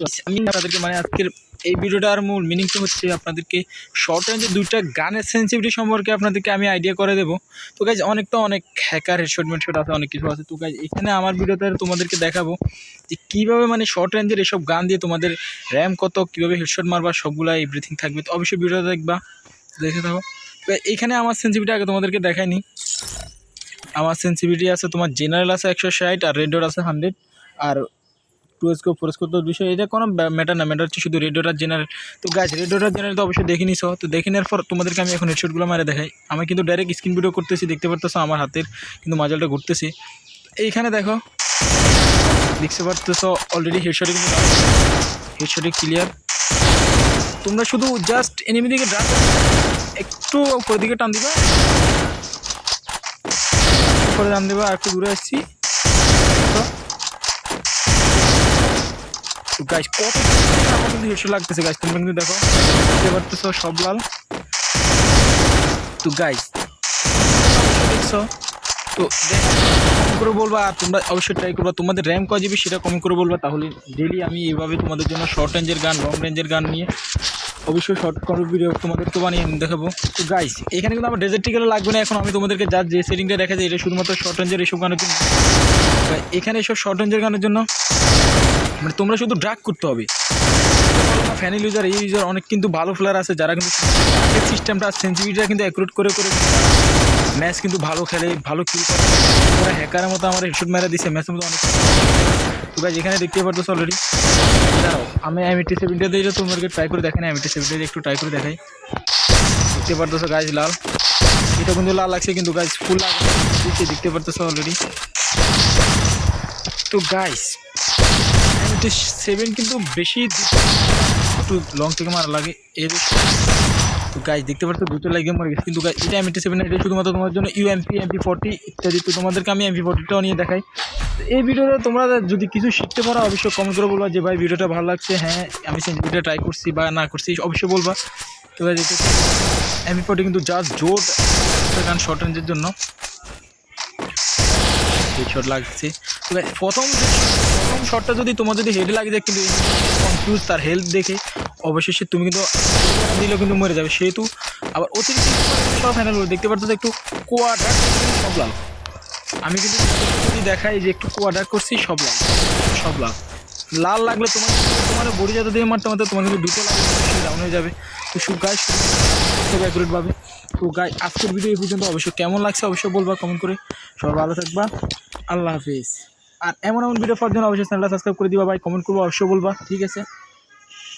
তো আমি আপনাদেরকে মানে আজকের এই ভিডিওটার মূল মিনিংটা হচ্ছে আপনাদেরকে শর্ট রেঞ্জে দুইটা গানের সেন্সিভিটি সম্পর্কে আপনাদেরকে আমি আইডিয়া করে দেবো। তো গাইজ অনেক তো অনেক হ্যাকার হেডশট মেডশট আছে, অনেক কিছু আছে। তো গাইজ এখানে আমার ভিডিওতে তোমাদেরকে দেখাবো যে কীভাবে মানে শর্ট রেঞ্জের এসব গান দিয়ে তোমাদের র্যাম কত, কীভাবে হেডশট মারবা, সবগুলো এভরিথিং থাকবে। তো অবশ্যই ভিডিওটা দেখবা, দেখে থাকো। তো এইখানে আমার সেন্সিভিটি আগে তোমাদেরকে দেখায়নি আমার সেন্সিভিটি আছে তোমার জেনারেল আছে একশো ষাট আর রেড ডট আছে হান্ড্রেড আর টু এসকো ফোর এসকো তো দুশো এটা কোনো ম্যাটার না ম্যাটার হচ্ছে শুধু রেডিওটার জেনারেল তো গাছ রেডিওটার জেনারেল তো অবশ্যই দেখে নিছো। তো দেখে নেওয়ার পর তোমাদেরকে আমি এখন হেডশটগুলো মারে দেখাই। আমি কিন্তু ডাইরেক্ট স্ক্রিন ভিডিও করতেছি, দেখতে পারতেছো আমার হাতের, কিন্তু মাজালটা ঘুরতেছি। এইখানে দেখো, দেখতে পারতেছো অলরেডি হেডশটে কিন্তু হেডশটে ক্লিয়ার তোমরা শুধু জাস্ট এনিমি দিকে ড্রাগ একটু উপর দিকে টান দিবা। উপরে টান দিবা, আর একটু দূরে আসছি। তো গাইস কত হেডশট লাগতেছে গাইস তোমরা কিন্তু দেখো। দেখতে পারতেছো, সব লাল। তো গাইস দেখছ? তো করে বলবা আর তোমরা অবশ্যই ট্রাই করবা। তোমাদের র্যাম কয় জিবি সেটা কমেন্ট করে বলবা, তাহলে ডেলি আমি এইভাবে তোমাদের জন্য শর্ট রেঞ্জের গান লং রেঞ্জের গান নিয়ে অবশ্যই শর্ট করে ভিডিও তোমাদের তো বানিয়ে দেখাবো। তো গাইস এখানে কিন্তু আমার ডেজার্টিক্যালে লাগবে না, এখন আমি তোমাদেরকে যা যে সেটিংটা দেখা যায় এটা শুধুমাত্র শর্ট রেঞ্জের এইসব গানের জন্য। এখানে এসব শর্ট রেঞ্জের গানের জন্য মানে তোমরা শুধু ড্রাগ করতে হবে। ফ্যানিল ইউজার এই ইউজার অনেক কিন্তু ভালো প্লেয়ার আছে, যারা কিন্তু সিস্টেমটা সেন্সিটিভিটিটা কিন্তু অ্যাকুরেট করে করে ম্যাচ কিন্তু ভালো খেলে, ভালো কিল করে। ওরা হ্যাকারের মতো আমার হেডশট মেরে দিছে ম্যাচের মতো অনেক তো গাইজ এখানে দেখতে পারতো অলরেডি দাঁড়াও, আমি এমএটি সেভেন্টি দিয়ে তোমাদেরকে ট্রাই করে দেখাই না এমএটি সেভেন্টি একটু ট্রাই করে দেখাই। দেখতে পারতেছো গাছ লাল। এটা কিন্তু লাল লাগছে কিন্তু গাছ ফুল দিচ্ছে দেখতে পারতেছো অলরেডি তো গাইস এমএটি সেভেন কিন্তু বেশি একটু লং থেকে মারা লাগে। এর তো গাইজ দেখতে পাচ্ছ, দুটো লাগে মরে গেছে। কিন্তু এটা এমটি সেভেন এটা শুধুমাত্র তোমার জন্য ইউএমপি এমপি ফোর্টি ইত্যাদি তো তোমাদেরকে আমি এমপি ফোর্টিটাও নিয়ে দেখাই। তো এই ভিডিওটা তোমরা যদি কিছু শিখতে পারো, অবশ্যই কমেন্ট করে বলবা যে, ভাই, ভিডিওটা ভালো লাগছে। হ্যাঁ আমি সেন্সিভিটা ট্রাই করছি বা না করছি, অবশ্যই বলবা। তো গাইজ এটা এমপি ফোর্টি কিন্তু জাস্ট জোর গান শর্ট রেঞ্জের জন্য। শট লাগছে। প্রথম প্রথম শটটা যদি তোমার যদি হেডে লাগে যায় কিন্তু কনফিউজ তার হেলথ দেখে অবশেষে তুমি কিন্তু দিলেও কিন্তু মরে যাবে। সেহেতু আবার অতিরিক্ত সব ফ্যানেল দেখতে পাচ্ছ যে একটু কোয়াডার সব লাল। আমি কিন্তু যদি দেখাই যে একটু কোয়াডার করছি, সব লাল। সব লাল। লাল লাগলে তোমার তোমার বডি যাতে দিয়ে মারতে মারতে তোমার কিন্তু দুটো লাগবে ডাউন হয়ে যাবে। তো সব গায়ে খুব অ্যাকুরেটভাবে তো গাই আজকের ভিডিও এই পর্যন্ত। অবশ্যই কেমন লাগছে অবশ্যই বলবা কমেন্ট করে। সবাই ভালো থাকবা। আল্লাহ হাফিজ। আর এমন এমন ভিডিও পাওয়ার জন্য অবশ্যই চ্যানেলটা সাবস্ক্রাইব করে দিবা ভাই কমেন্ট করব, অবশ্যই বলবা, ঠিক আছে?